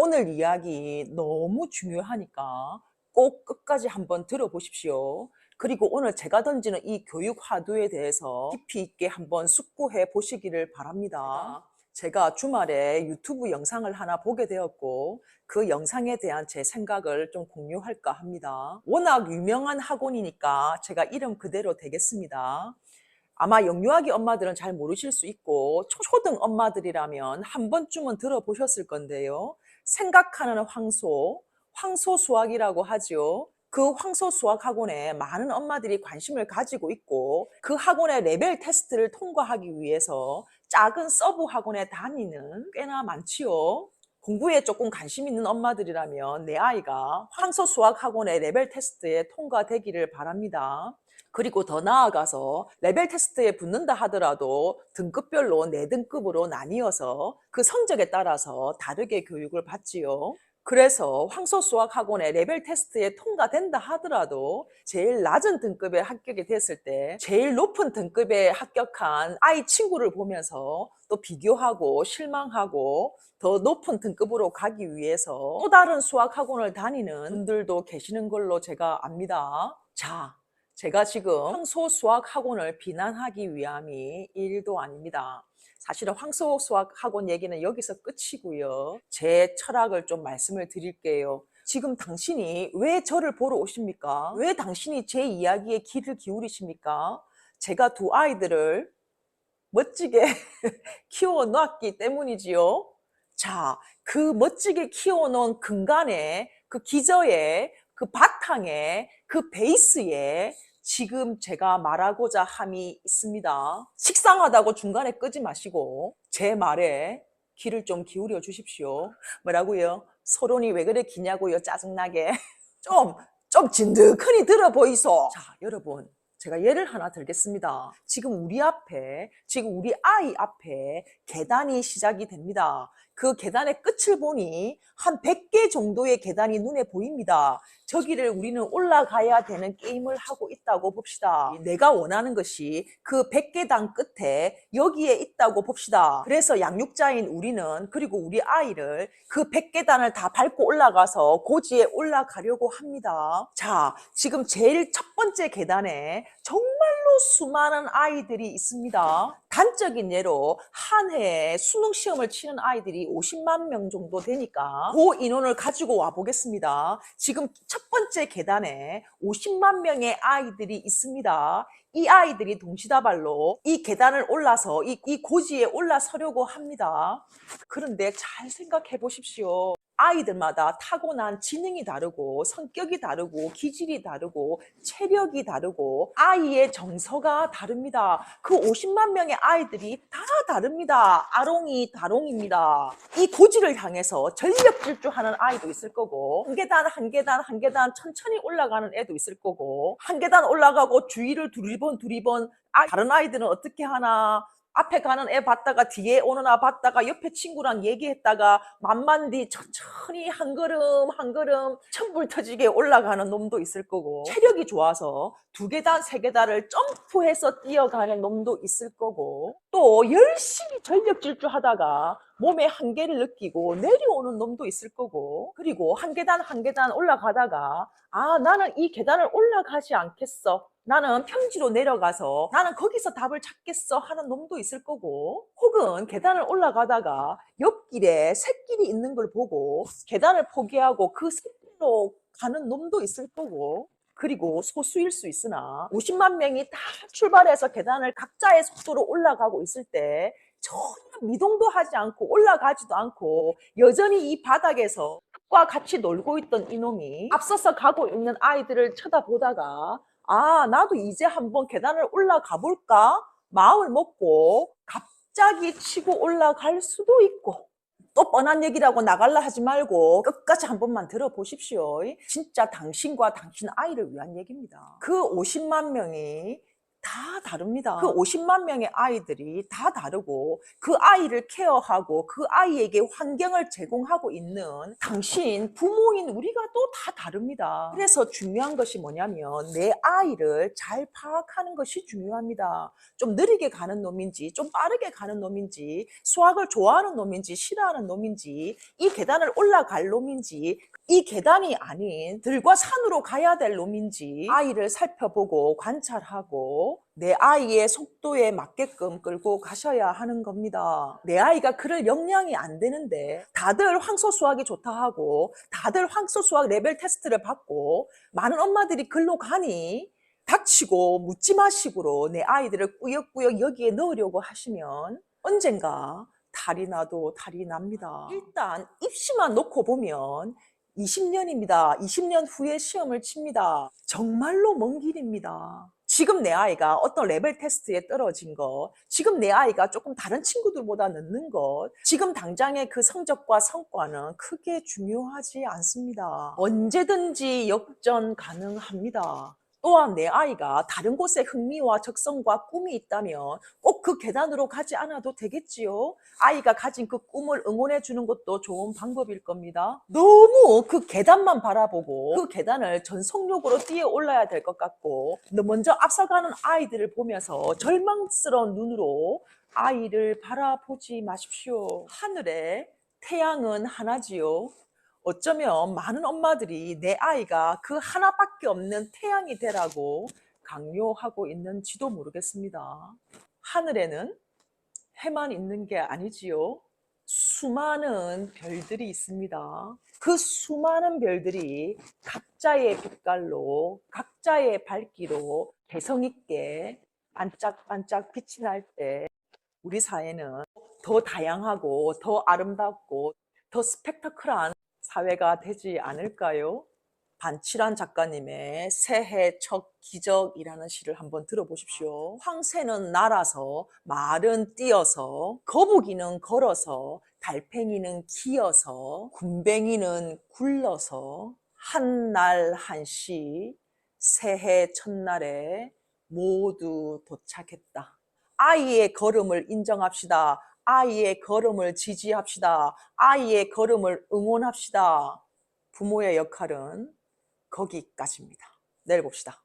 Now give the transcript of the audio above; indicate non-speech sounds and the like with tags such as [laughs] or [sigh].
오늘 이야기 너무 중요하니까 꼭 끝까지 한번 들어보십시오. 그리고 오늘 제가 던지는 이 교육 화두에 대해서 깊이 있게 한번 숙고해 보시기를 바랍니다. 제가 주말에 유튜브 영상을 하나 보게 되었고 그 영상에 대한 제 생각을 좀 공유할까 합니다. 워낙 유명한 학원이니까 제가 이름 그대로 되겠습니다. 아마 영유아기 엄마들은 잘 모르실 수 있고 초- 초등 엄마들이라면 한 번쯤은 들어보셨을 건데요. 생각하는 황소, 황소 수학이라고 하죠. 그 황소 수학 학원에 많은 엄마들이 관심을 가지고 있고 그 학원의 레벨 테스트를 통과하기 위해서 작은 서브 학원에 다니는 꽤나 많지요. 공부에 조금 관심 있는 엄마들이라면 내 아이가 황소 수학 학원의 레벨 테스트에 통과되기를 바랍니다. 그리고 더 나아가서 레벨 테스트에 붙는다 하더라도 등급별로 네 등급으로 나뉘어서 그 성적에 따라서 다르게 교육을 받지요. 그래서 황소 수학 학원의 레벨 테스트에 통과된다 하더라도 제일 낮은 등급에 합격이 됐을 때 제일 높은 등급에 합격한 아이 친구를 보면서 또 비교하고 실망하고 더 높은 등급으로 가기 위해서 또 다른 수학 학원을 다니는 분들도 계시는 걸로 제가 압니다. 자, 제가 지금 황소 수학 학원을 비난하기 위함이 일도 아닙니다. 사실은 황소 수학 학원 얘기는 여기서 끝이고요. 제 철학을 좀 말씀을 드릴게요. 지금 당신이 왜 저를 보러 오십니까? 왜 당신이 제 이야기에 귀를 기울이십니까? 제가 두 아이들을 멋지게 [laughs] 키워 놨기 때문이지요. 자, 그 멋지게 키워 놓은 근간에, 그 기저에, 그 바탕에, 그 베이스에 지금 제가 말하고자 함이 있습니다. 식상하다고 중간에 끄지 마시고 제 말에 귀를 좀 기울여 주십시오. 뭐라고요? 서론이 왜 그래 기냐고요? 짜증나게. [laughs] 좀, 좀 진득하니 들어 보이소. 자, 여러분. 제가 예를 하나 들겠습니다. 지금 우리 앞에, 지금 우리 아이 앞에 계단이 시작이 됩니다. 그 계단의 끝을 보니 한 100개 정도의 계단이 눈에 보입니다. 저기를 우리는 올라가야 되는 게임을 하고 있다고 봅시다. 내가 원하는 것이 그 100계단 끝에 여기에 있다고 봅시다. 그래서 양육자인 우리는 그리고 우리 아이를 그 100계단을 다 밟고 올라가서 고지에 올라가려고 합니다. 자, 지금 제일 첫 번째 계단에 정말 로 수많은 아이들이 있습니다. 단적인 예로 한 해에 수능 시험을 치는 아이들이 50만 명 정도 되니까 그 인원을 가지고 와 보겠습니다. 지금 첫 번째 계단에 50만 명의 아이들이 있습니다. 이 아이들이 동시다발로 이 계단을 올라서 이, 이 고지에 올라서려고 합니다. 그런데 잘 생각해 보십시오. 아이들마다 타고난 지능이 다르고 성격이 다르고 기질이 다르고 체력이 다르고 아이의 정서가 다릅니다. 그 50만 명의 아이들이 다 다릅니다. 아롱이 다롱입니다. 이 고지를 향해서 전력 질주하는 아이도 있을 거고 한 계단 한 계단 한 계단 천천히 올라가는 애도 있을 거고 한 계단 올라가고 주위를 두리번 두리번 아, 다른 아이들은 어떻게 하나? 앞에 가는 애 봤다가 뒤에 오는 애 봤다가 옆에 친구랑 얘기했다가 만만디 천천히 한 걸음 한 걸음 천불 터지게 올라가는 놈도 있을 거고. 체력이 좋아서 두 계단 세 계단을 점프해서 뛰어가는 놈도 있을 거고. 또 열심히 전력 질주 하다가 몸의 한계를 느끼고 내려오는 놈도 있을 거고. 그리고 한 계단 한 계단 올라가다가 아 나는 이 계단을 올라가지 않겠어 나는 평지로 내려가서 나는 거기서 답을 찾겠어 하는 놈도 있을 거고 혹은 계단을 올라가다가 옆길에 샛길이 있는 걸 보고 계단을 포기하고 그 샛길로 가는 놈도 있을 거고 그리고 소수일 수 있으나 50만 명이 다 출발해서 계단을 각자의 속도로 올라가고 있을 때 전혀 미동도 하지 않고 올라가지도 않고 여전히 이 바닥에서 과 같이 놀고 있던 이놈이 앞서서 가고 있는 아이들을 쳐다보다가 아, 나도 이제 한번 계단을 올라가 볼까? 마음을 먹고 갑자기 치고 올라갈 수도 있고 또 뻔한 얘기라고 나갈라 하지 말고 끝까지 한 번만 들어보십시오. 진짜 당신과 당신 아이를 위한 얘기입니다. 그 50만 명이 다 다릅니다. 그 50만 명의 아이들이 다 다르고 그 아이를 케어하고 그 아이에게 환경을 제공하고 있는 당신 부모인 우리가 또 다 다릅니다. 그래서 중요한 것이 뭐냐면 내 아이를 잘 파악하는 것이 중요합니다. 좀 느리게 가는 놈인지 좀 빠르게 가는 놈인지 수학을 좋아하는 놈인지 싫어하는 놈인지 이 계단을 올라갈 놈인지 이 계단이 아닌 들과 산으로 가야 될 놈인지 아이를 살펴보고 관찰하고 내 아이의 속도에 맞게끔 끌고 가셔야 하는 겁니다. 내 아이가 그럴 역량이 안 되는데 다들 황소 수학이 좋다 하고 다들 황소 수학 레벨 테스트를 받고 많은 엄마들이 글로 가니 닥치고 묻지 마식으로 내 아이들을 꾸역꾸역 여기에 넣으려고 하시면 언젠가 탈이 나도 탈이 납니다. 일단 입시만 놓고 보면 20년입니다. 20년 후에 시험을 칩니다. 정말로 먼 길입니다. 지금 내 아이가 어떤 레벨 테스트에 떨어진 것, 지금 내 아이가 조금 다른 친구들보다 늦는 것, 지금 당장의 그 성적과 성과는 크게 중요하지 않습니다. 언제든지 역전 가능합니다. 또한 내 아이가 다른 곳에 흥미와 적성과 꿈이 있다면 꼭 그 계단으로 가지 않아도 되겠지요. 아이가 가진 그 꿈을 응원해 주는 것도 좋은 방법일 겁니다. 너무 그 계단만 바라보고 그 계단을 전속력으로 뛰어 올라야 될 것 같고 너 먼저 앞서가는 아이들을 보면서 절망스러운 눈으로 아이를 바라보지 마십시오. 하늘에 태양은 하나지요. 어쩌면 많은 엄마들이 내 아이가 그 하나밖에 없는 태양이 되라고 강요하고 있는지도 모르겠습니다. 하늘에는 해만 있는 게 아니지요. 수많은 별들이 있습니다. 그 수많은 별들이 각자의 빛깔로, 각자의 밝기로 개성 있게 반짝반짝 빛이 날 때 우리 사회는 더 다양하고 더 아름답고 더 스펙타클한 사회가 되지 않을까요? 반칠한 작가님의 새해 첫 기적이라는 시를 한번 들어보십시오. 황새는 날아서, 말은 뛰어서, 거북이는 걸어서, 달팽이는 기어서, 군뱅이는 굴러서, 한 날 한시 새해 첫날에 모두 도착했다. 아이의 걸음을 인정합시다. 아이의 걸음을 지지합시다. 아이의 걸음을 응원합시다. 부모의 역할은 거기까지입니다. 내일 봅시다.